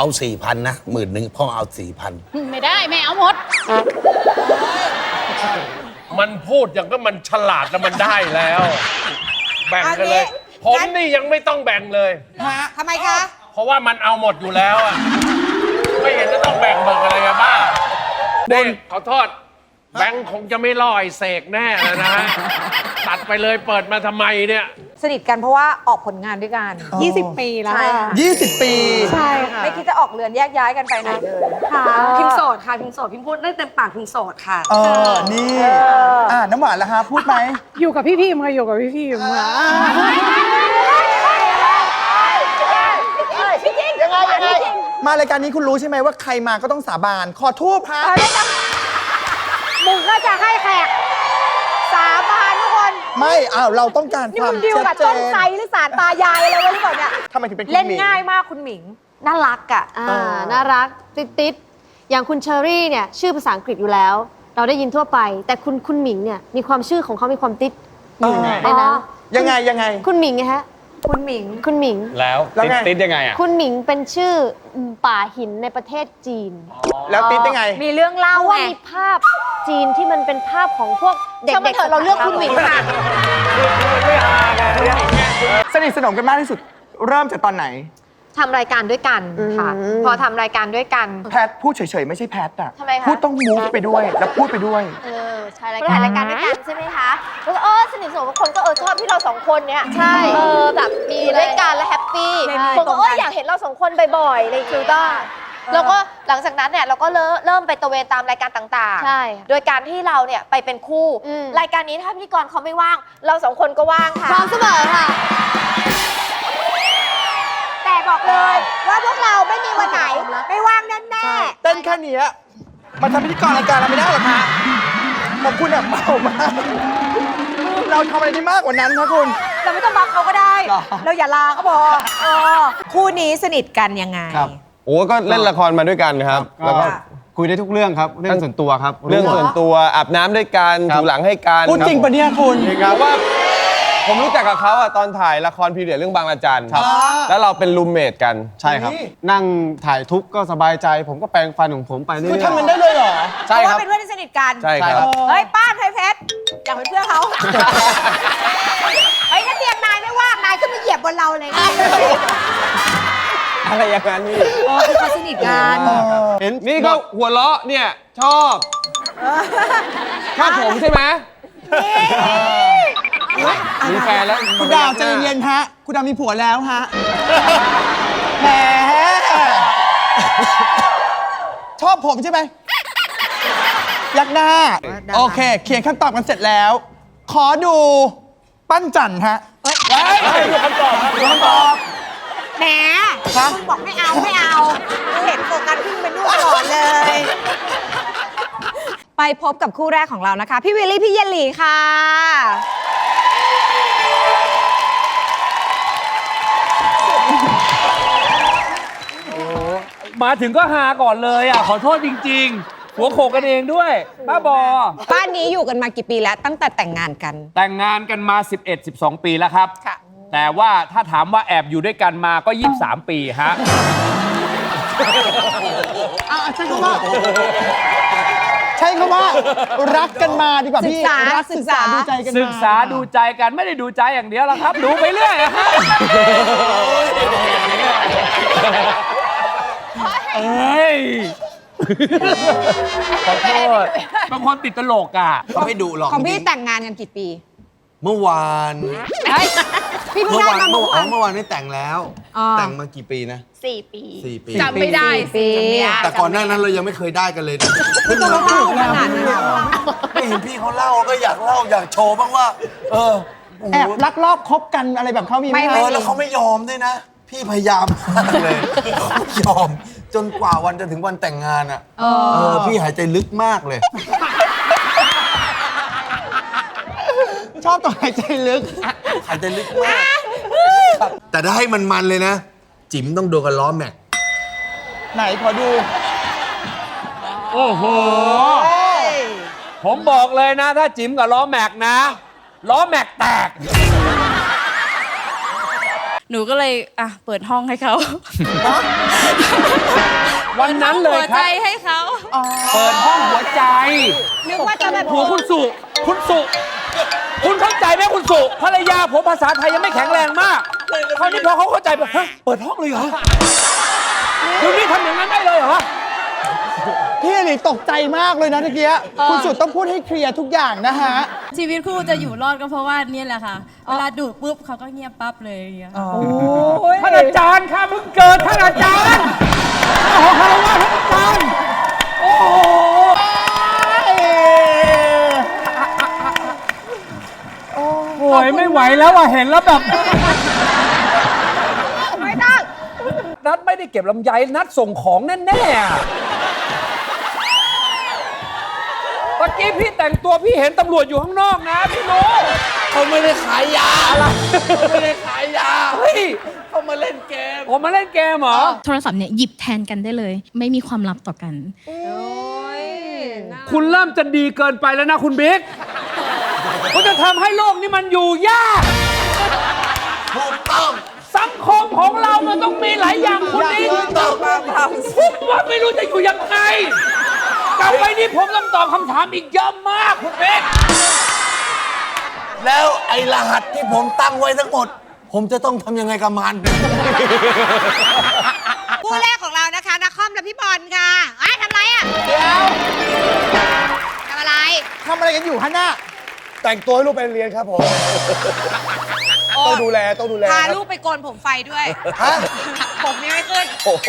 เอาสี่พันนะหมื่นหนึ่งพ่อเอาสี่พันไม่ได้ไม่เอาหมด มันพูดอย่างก็มันฉลาดแล้วมันได้แล้ว แบ่งกันเลย ผมนี่ยังไม่ต้องแบ่งเลย ทำไมคะ เพราะว่ามันเอาหมดอยู่แล้วอะไม่เห็นจะต้องแบ่งเบิกอะไรกันบ้างนี่ขอโทษแบงค์คงจะไม่ล่อไอ้เสกแน่เลยนะฮะ ตัดไปเลยเปิดมาทำไมเนี่ย สนิทกันเพราะว่าออกผลงานด้วยกัน 20 ปีแล้วใช่ค่ะค่ะ 20 ปี ใช่ค่ะไม่คิดจะออกเรือนแยกย้ายกันไปไหนเลยค่ะพิมพ์โสดค่ะพิมพ์โสดพิมพ์พูดได้เต็มปากพิมพ์โสดค่ะ เออ นี่อ่าน้ำหวานละฮะ พูดไหม อยู่กับพี่พิมค่ะอยู่กับพี่พิมค่ะมารายการนี้คุณรู้ใช่ไหมว่าใครมาก็ต้องสาบาน ขอทูบฮะมึงก็จะให้แขกสาบานทุกคน ไม่อ้าวเราต้องการนี่ความมึงดิวชัดกับเจต้นนไทรหรือสารตายายอะไรวะหรือเปล่าเนี่ยทำไมถึงเป็นคุณเล่นหมิงง่ายมากคุณหมิง น่ารักอะอ่า น่ารัก ติดติดๆอย่างคุณเชอรี่เนี่ย ชื่อภาษาอังกฤษอยู่แล้ว เราได้ยินทั่วไป แต่คุณคุณหมิงเนี่ย มีความชื่อของเขามีความติดอยู่อ๋อในนั้นยังไงยังไง คุณหมิงไงฮะ คุณหมิง คุณหมิง แล้วแล้วติดไง ติดยังไงอะ คุณหมิงเป็นชื่อป่าหินในประเทศจีน แล้วติดยังไง มีเรื่องเล่าเพราะว่าไง มีภาพจีนที่มันเป็นภาพของพวกเด็กช่างมันๆเถอะเราเลือกคุณหมิงค่ะ สนิทสนมกันมากที่สุด เริ่มจากตอนไหน ทำรายการด้วยกันค่ะพอทำรายการด้วยกัน แพทพูดเฉยๆ ไม่ใช่แพทอะทำไมคะ พูดต้องมูฟไปด้วย แล้วพูดไปด้วย เออใช่รายเราการถ่ายรายการด้วยกันใช่ไหมคะแล้วก็เออสนิทสนมกับคนก็เออชอบที่เราสองคนเนี้ยใช่เออแบบมีด้วยกันแล้วแฮปปี้ใช่ผมก็เอออยากเห็นเราสองคนบ่อยๆอะไรอย่างเงี้ยแล้วก็หลังจากนั้นเนี่ยเราก็เริ่มเริ่มไปตระเวนตามรายการต่างๆ ใช่ โดยการที่เราเนี่ยไปเป็นคู่ อืม รายการนี้ถ้าพิธีกรเขาไม่ว่าง เราสองคนก็ว่างค่ะพร้อมเสมอค่ะ แต่บอกเลยว่าพวกเราไม่มีวันไหน ไม่ว่างแน่เต้นแค่เนี้ยมาทำพิธีกรรายการเราไม่ได้หรอคะของคุณอะเมามาก เราทำอะไรได้มากกว่านั้นคะคุณ ๆเราไม่ต้องบังเขาก็ได้ หรอ เราอย่าลาก็พอเออคู่นี้สนิทกันยังไง ครับ โอ้ก็เล่นละครมาด้วยกันครับ แล้วก็คุยได้ทุกเรื่องครับเรื่องส่วนตัวครับ เรื่องส่วนตัวอาบน้ำด้วยกันครับถูหลังให้กันพูดจริงปะเนี่ยคุณ เพราะว่า ผมรู้จักกับเขาอะตอนถ่ายละครพีเรียดเรื่องบางระจันครับ แล้วเราเป็นรูมเมทกัน ใช่ครับนี่นั่งถ่ายทุกข์ก็สบายใจ ผมก็แปรงฟันของผมไปเรื่อยคือๆทำมันได้เลยเหรอใช่เพราะครัว่าบเป็นเพื่อนที่สนิทกัน ใช่ครับ เฮ้ยป้าไทยเพชรอยากเป็นเพื่อนเขา เฮ้ยถ้าเตียงนายไม่ว่างนายขึ้นมาเหยียบบนเราเลยนะอะไรอย่างนั้นนี่เออคือเขาสนิทกันเห็นนี่ก็หัวเราะเนี่ย ชอบชอบผมใช่ไหม มีแฟนแล้วคุณดาวใจเย็นๆฮะ คุณดาวมีผัวแล้วฮะ แหม ชอบผมใช่ไหม ยักหน้า โอเค เขียนคำตอบกันเสร็จแล้ว ขอดูปั้นจันทร์ฮะแหมคุณบอกไม่เอาไม่เอาเห็นโฟกัสวิ่งไปนู่นตลอดเลย ไปพบกับคู่แรกของเรานะคะ พี่วิลลี่ พี่เยนหลีค่ะ มาถึงก็หาก่อนเลยอะ ขอโทษจริง ๆ หัวโขกกันเองด้วยบ้าบอ บ้านนี้อยู่กันมากี่ปีแล้วตั้งแต่แต่งงานกัน แต่งงานกันมา 11-12 ปีแล้วครับ ค่ะ แต่ว่าถ้าถามว่าแอบอยู่ด้วยกันมาก็ 23 ปีฮะ อะใช้คำว่า ใช้คำว่า รักกันมาดีกว่าพี่ศึกษารักศึกษาศึดูกษาใจกันมาศึกษาดูใจกันไม่ได้ดูใจอย่างเดียวหรอกครับ ดูไปเรื่อยอะครับ เอ้ย ขอโทษบางคนติดตลกอะ เขาไม่ดุหรอกของพี่แต่งงานกันกี่ปีเมื่อวานเฮ้ยพี่เพิ่งเมื่อได้วานมาเมื่เมื่ออวานเมื่อวานนี่แต่งแล้ว อ๋อ แต่งมากี่ปีนะ สี่ปีสี่ปี จำไม่ได้ปีแต่ก่อนหน้านั้นเรายังไม่เคยได้กันเลยนะเพิ่งตัวมาเล่าขนาดนั้นอะไม่เห็นพี่เขาเล่าก็อยากเล่าอยากโชว์บ้างว่า เออโอ้โหแอบลักลอบคบกันอะไรแบบเขามีไหมไม่ เออแล้วเขาไม่ยอมด้วยนะ พี่พยายามมากเลยเขาไม่ยอม จนกว่าวันจะถึงวันแต่งงานอะเอเอออพี่หายใจลึกมากเลย ชอบตัวหายใจลึก หายใจลึกมากครับแต่ถ้าให้มันมันๆเลยนะ จิ๋มต้องโดนกันล้อแม็ก ไหนขอดู โอ้โห ผมบอกเลยนะ ถ้าจิ๋มกับล้อแม็กนะ ล้อแม็กแตก หนูก็เลยอะเปิดห้องให้เขาไปวันนั้นเลยครับ ให้เขา เปิดห้องหัวใจนึกว่าจะแบบโหคุณสุ คุณสุ คุณเข้าใจไหมคุณสุภรรยาผมภาษาไทยยังไม่แข็งแรงมากคราวนี้พอเขาเข้าใจแบบฮะเปิดห้องเลยเหรอเดี๋ยวนี้ทำอย่างนั้นได้เลยเหรอ พี่หลีตกใจมากเลยนะตะเกียคุณสุดต้องพูดให้เคลียร์ทุกอย่างนะฮะ ชีวิตคู่จะอยู่รอดก็เพราะว่าเนี่ยแหละค่ะเวลาดูดปุ๊บเขาก็เงียบปั๊บเลยอย่างเงี้ยท่านอาจารย์ครับเพิ่งเกิดท่านอาจารย์โอ้โหคารวะท่านอาจารย์โอ้โหโอ้ยไม่ไหวแล้วอะเห็นแล้วแบบไม่ต้องนัดไม่ได้เก็บลำไยนัดส่งของแน่ๆ อะตะกี้พี่แต่งตัวพี่เห็นตำรวจอยู่ข้างนอกนะพี่รู้เขาไม่ได้ขายยาอะไรเขาไม่ได้ขายยาเฮ้ยเขามาเล่นเกมผมมาเล่นเกมเหรอ โทรศัพท์เนี่ยหยิบแทนกันได้เลย ไม่มีความลับต่อกัน คุณเริ่มจะดีเกินไปแล้วนะคุณบิ๊กคุณจะทำให้โลกนี้มันอยู่ยาก ถูกต้องสังคมของเรามันต้องมีหลายอย่างคุณบิ๊กถูกต้องผมว่าไม่รู้จะอยู่ยังไง กลับไปนี่ผมต้องตอบคำถามอีกเยอะมากคุณบิ๊กแล้วไอ้รหัสที่ผมตั้งไว้ทั้งหมด ผมจะต้องทำยังไงกับมัน คู่แรกของเรานะคะนักคอมและพี่บอลค่ะไอ้ยทำไรอะเดี๋ยวทำอะไร ทำอะไรกันอยู่ฮะน่ะแต่งตัวให้ลูกไปเรียนครับผม ต้องดูแลต้องดูแลพาครับลูกไปโกนผมไฟด้วย ฮะ ผมยังไม่ขึ้น โอ้โห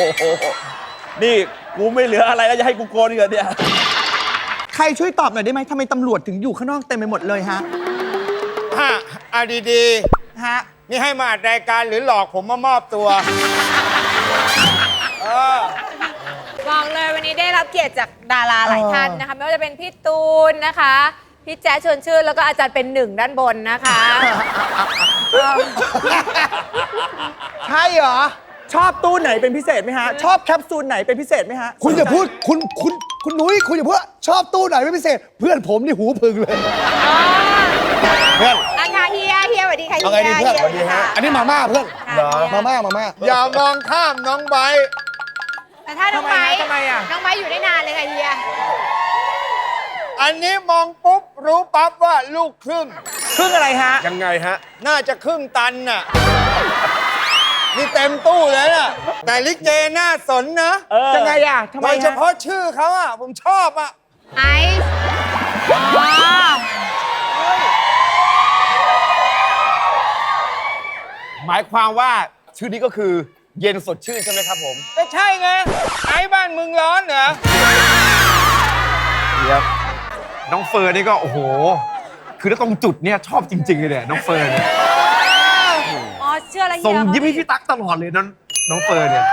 นี่ กูไม่เหลืออะไรแล้วจะให้กูโกนอีกเหรอเนี่ย ใครช่วยตอบหน่อยได้ไหมทำไมตำรวจถึงอยู่ข้างนอกเต็มไปหมดเลยฮะ ฮะเอาดีฮะ ๆ นี่ให้มาอัดรายการหรือหลอกผมมามอบตัวเออบอกเลยวันนี้ได้รับเกียรติจากดาราหลายท่านนะคะไม่ว่าจะเป็นพี่ตูนนะคะ พี่แจ๊สชวนชื่นแล้วก็อาจารย์เป็นหนึ่งด้านบนนะคะ ใช่เหรอ ชอบตู้ไหนเป็นพิเศษไหมฮะ ชอบแคปซูลไหนเป็นพิเศษไหมฮะคุณอย่าพูดคุณคุณคุณนุ้ยคุณอย่าพูดว่าชอบตู้ไหนไม่พิเศษ เพื่อนผมนี่หูพึงเลย เพื่อนอาคาเฮียเฮียสวัสดีค่ะเฮีเอาไงดีเพื่อนฮียสวัสดีฮะ อันนี้มาม่าเพื่อนค่ะเฮียมาม่ามาม่าอย่ามองข้ามน้องไบร์ทแต่ถ้าน้องไบร์ททำไมอะน้องไบร์ทอยู่ได้นานเลยค่ะเฮียอันนี้มองปุ๊บรู้ปั๊บว่าลูกครึ่ง ครึ่งอะไรฮะ ยังไงฮะ น่าจะครึ่งตันน่ะ นี่เต็มตู้เลยน่ะแต่ลิเกน่าสนนะยังไงอะทำไมโดยเฉฮะพาะชื่อเขาอะ ผมชอบอะ ไอซ์อ๋อหมายความว่าชื่อนี้ก็คือเย็นสดชื่นใช่ไหมครับผมก็ใช่ไง ไอ้บ้านมึงร้อนเหรอเดี๋ยวน้องเฟิร์นนี่ก็โอ้โห คือถ้าตรงจุดเนี่ยชอบจริงๆเลยเนี่ยน้องเฟิร์นเนี่ย อ๋อเชื่อแล้วเฮียส่งเพราะยิ้มให้พี่ตั๊กตลอดเลยน้องน้องเฟิร์นเนี่ย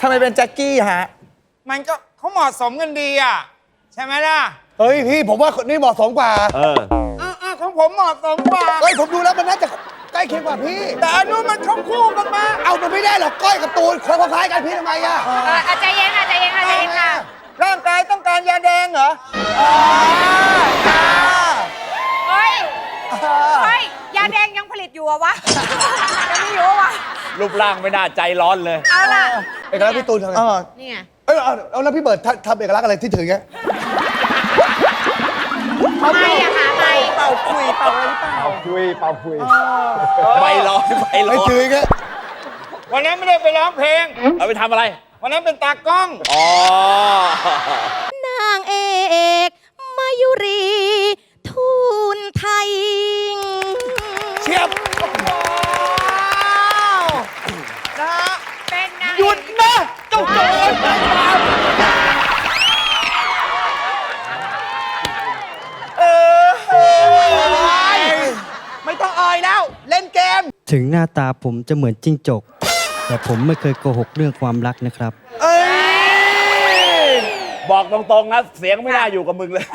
ทำไมเป็นแจ็คกี้ฮะ มันก็เขาเหมาะสมกันดีอะ ใช่ไหมล่ะเฮ้ยพี่ผมว่านี่เหมาะสมกว่าเอออ้าวของผมเหมาะสมกว่าเฮ้ยผมดูแล้วมันน่าจะใกล้เคียงกว่าพี่ แต่อันนู้นมันเข้าคู่กันมาเอามันไม่ได้หรอกก้อยกับตูนคนคล้ายๆกันพี่ทำไมอะเอออะใจเย็นค่ะใจเย็นค่ะใจเย็นค่ะ ร่างกายต้องการยาแดงเหรอเฮ้ย เฮ้ยยา แดงยังผลิตอยู่เหรอะวะ ยังไม่อยู่เหรอวะ รูปร่างไม่น่าใจร้อนเลย เอาล่ะเอกลักษณ์พี่ตูนทำไงเออนี่ไงเอ้ยเอาเอาแล้วพี่เบิร์ดทำทำเอกลักษณ์อะไรที่ถืออย่างเงี้ยไม่อะค่ะไม่เป่าคุยเป่าอะไรหรือเปล่าคุยเป่าคุยใบร้อนใบร้ไอ้อนถืออย่างเงี้ยวันนั้นไม่ได้ไปร้องเพลง เอาไปทำอะไร วันนั้นเป็นตากล้อง อ๋อ นางเอก เล่นเกม ถึงหน้าตาผมจะเหมือนจิ้งจก แต่ผมไม่เคยโกหกเรื่องความรักนะครับ เอ้ย บอกตรงๆนะเสียงไม่น่าอยู่กับมึงเลย